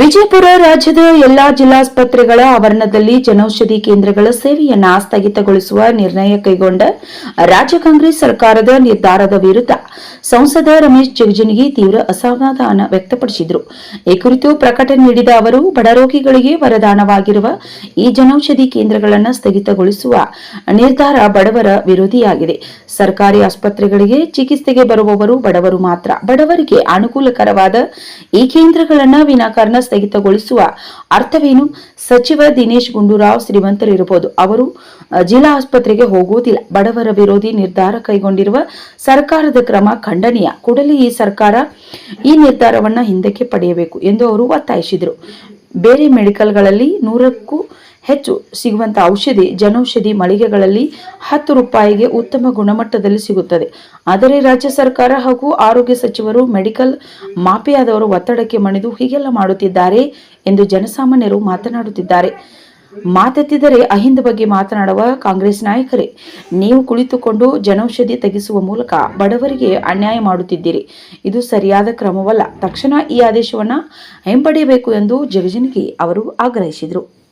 ವಿಜಯಪುರ ರಾಜ್ಯದ ಎಲ್ಲಾ ಜಿಲ್ಲಾಸ್ಪತ್ರೆಗಳ ಆವರಣದಲ್ಲಿ ಜನೌಷಧಿ ಕೇಂದ್ರಗಳ ಸೇವೆಯನ್ನು ಸ್ಥಗಿತಗೊಳಿಸುವ ನಿರ್ಣಯ ಕೈಗೊಂಡ ರಾಜ್ಯ ಕಾಂಗ್ರೆಸ್ ಸರ್ಕಾರದ ನಿರ್ಧಾರದ ವಿರುದ್ಧ ಸಂಸದ ರಮೇಶ್ ಜಿಗಜಿಣಗಿ ತೀವ್ರ ಅಸಮಾಧಾನ ವ್ಯಕ್ತಪಡಿಸಿದರು. ಈ ಕುರಿತು ಪ್ರಕಟಣೆ ನೀಡಿದ ಅವರು ಬಡರೋಗಿಗಳಿಗೆ ವರದಾನವಾಗಿರುವ ಈ ಜನೌಷಧಿ ಕೇಂದ್ರಗಳನ್ನು ಸ್ಥಗಿತಗೊಳಿಸುವ ನಿರ್ಧಾರ ಬಡವರ ವಿರೋಧಿಯಾಗಿದೆ. ಸರ್ಕಾರಿ ಆಸ್ಪತ್ರೆಗಳಿಗೆ ಚಿಕಿತ್ಸೆಗೆ ಬರುವವರು ಬಡವರು ಮಾತ್ರ. ಬಡವರಿಗೆ ಅನುಕೂಲಕರವಾದ ಈ ಕೇಂದ್ರಗಳನ್ನು ವಿನಾಕಾರಣ ಸ್ಥಗಿತಗೊಳಿಸುವ ಅರ್ಥವೇನು? ಸಚಿವ ದಿನೇಶ್ ಗುಂಡೂರಾವ್ ಶ್ರೀಮಂತರಿರಬಹುದು ಅವರು ಜಿಲ್ಲಾ ಆಸ್ಪತ್ರೆಗೆ ಹೋಗುವುದಿಲ್ಲ. ಬಡವರ ವಿರೋಧಿ ನಿರ್ಧಾರ ಕೈಗೊಂಡಿರುವ ಸರ್ಕಾರದ ಕ್ರಮ ಖಂಡನೀಯ. ಕೂಡಲೇ ಈ ಸರ್ಕಾರ ಈ ನಿರ್ಧಾರವನ್ನ ಹಿಂದಕ್ಕೆ ಪಡೆಯಬೇಕು ಎಂದು ಅವರು ಒತ್ತಾಯಿಸಿದರು. ಬೇರೆ ಮೆಡಿಕಲ್ಗಳಲ್ಲಿ ನೂರಕ್ಕೂ ಹೆಚ್ಚು ಸಿಗುವಂಥ ಔಷಧಿ, ಜನೌಷಧಿ ಮಳಿಗೆಗಳಲ್ಲಿ ಹತ್ತು ರೂಪಾಯಿಗೆ ಉತ್ತಮ ಗುಣಮಟ್ಟದಲ್ಲಿ ಸಿಗುತ್ತದೆ. ಆದರೆ ರಾಜ್ಯ ಸರ್ಕಾರ ಹಾಗೂ ಆರೋಗ್ಯ ಸಚಿವರು ಮೆಡಿಕಲ್ ಮಾಫಿಯಾದವರು ಒತ್ತಡಕ್ಕೆ ಮಣಿದು ಹೀಗೆಲ್ಲ ಮಾಡುತ್ತಿದ್ದಾರೆ ಎಂದು ಜನಸಾಮಾನ್ಯರು ಮಾತನಾಡುತ್ತಿದ್ದಾರೆ. ಮಾತೆತ್ತಿದರೆ ಅಹಿಂದ ಬಗ್ಗೆ ಮಾತನಾಡುವ ಕಾಂಗ್ರೆಸ್ ನಾಯಕರೇ, ನೀವು ಕುಳಿತುಕೊಂಡು ಜನೌಷಧಿ ತೆಗೆಸುವ ಮೂಲಕ ಬಡವರಿಗೆ ಅನ್ಯಾಯ ಮಾಡುತ್ತಿದ್ದೀರಿ. ಇದು ಸರಿಯಾದ ಕ್ರಮವಲ್ಲ. ತಕ್ಷಣ ಈ ಆದೇಶವನ್ನ ಹಿಂಪಡೆಯಬೇಕು ಎಂದು ಜಗಜಿನಗಿ ಅವರು ಆಗ್ರಹಿಸಿದರು.